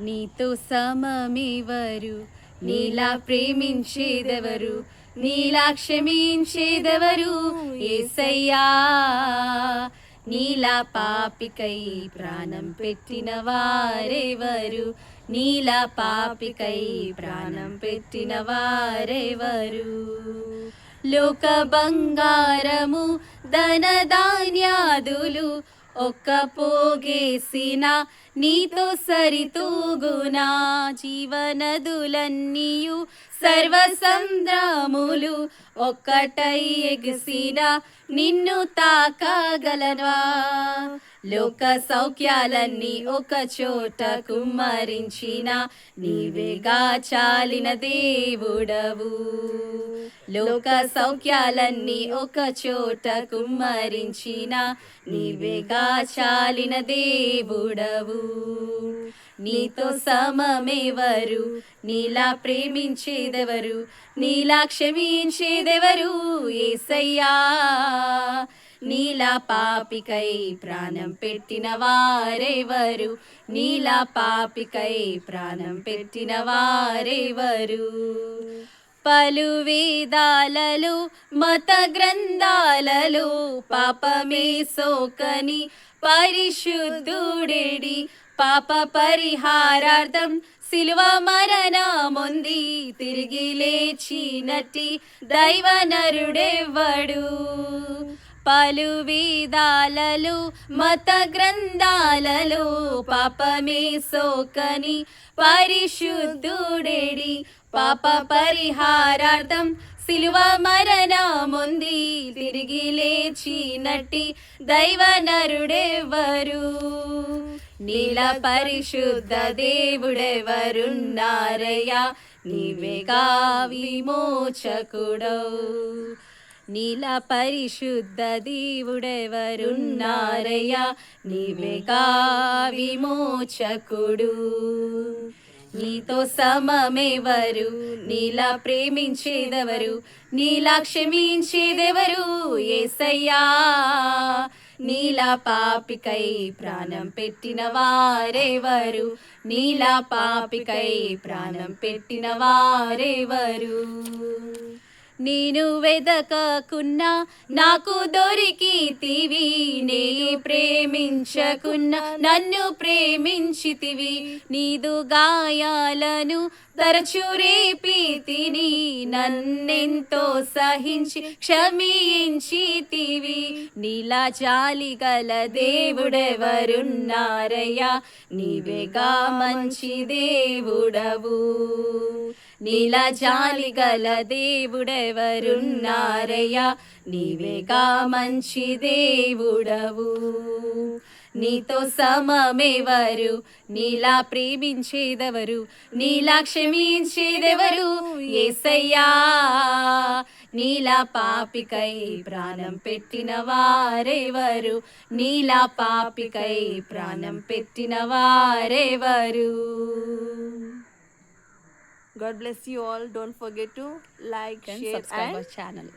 నీతో సమమెవరు నీలా ప్రేమించేదెవరు నీలా క్షమించేదెవరు? ఏసయ్యా నీలా పాపికై ప్రాణం పెట్టిన వారెవరు? నీలా పాపికై ప్రాణం పెట్టిన వారెవరు? లోక బంగారము ధనధాన్యాదులు ఒక్క పోగేసిన నీతో సరితూగునా జీవనదులన్నీయు సర్వ సంద్రాములు ఒక్కటై ఎగిసిన నిన్ను తాకగలవా? లోక సౌఖ్యాలన్నీ ఒక చోట కుమ్మరించిన నీవేగా చాలిన దేవుడవు. లోక సౌఖ్యాలన్నీ ఒక చోట కుమ్మరించిన నీవేగా చాలిన దేవుడవు. నీతో సమమేవరు నీలా ప్రేమించేదెవరు నీలా క్షమించేదెవరు? ఏసయ్యా నీలా పాపికై ప్రాణం పెట్టిన వారెవరు? నీలా పాపికై ప్రాణం పెట్టిన వారెవరు? పలు వేదాలలో మత గ్రంథాలలో పాపమే సోకని పరిశుద్ధుడేడి పాప పరిహారార్థం శిలువ మరణమొంది తిరిగి లేచినట్టి దైవ నరుడెవ్వడు. పలు వేదాలలో మత గ్రంథాలలో పాపమే సోకని పరిశుద్ధుడేడి. పాప పరిహారార్థం సిలువ మరణముంది తిరిగి లేచినట్టి దైవ నరుడెవరు నీల పరిశుద్ధ దేవుడెవరున్నారయ్యా నీవేగా విమోచకుడవు నీల పరిశుద్ధ దేవుడెవరున్నారయ్యా నీవేగా విమోచకుడు నీతో సమమెవరు నీలా ప్రేమించేదెవరు నీలా క్షమించేదెవరు ఏసయ్యా నీలా పాపికై ప్రాణం పెట్టిన వారెవరు నీలా పాపికై ప్రాణం పెట్టిన వారెవరు నేను వెదకకున్నా నాకు దొరికితివి నీ ప్రేమించకున్నా నన్ను ప్రేమించితివి. నీదు గాయాలను తరచు తిని నన్నెంతో సహించి క్షమించితివి. నీలా జాలి గల దేవుడెవరున్నారయ్యా? నీవేగా మంచి దేవుడవు. నీలా జాలి గల దేవుడెవరున్నారయ్యా? నీవేగా మంచి దేవుడవు. నీతో సమమెవరు నీలా ప్రేమించేదెవరు నీలా క్షమించేదెవరు? ఏసయ్యా నీలా పాపికై ప్రాణం పెట్టిన వారెవరు? నీలా పాపికై ప్రాణం పెట్టిన వారెవరు? God bless you all. Don't forget to like, share, and channel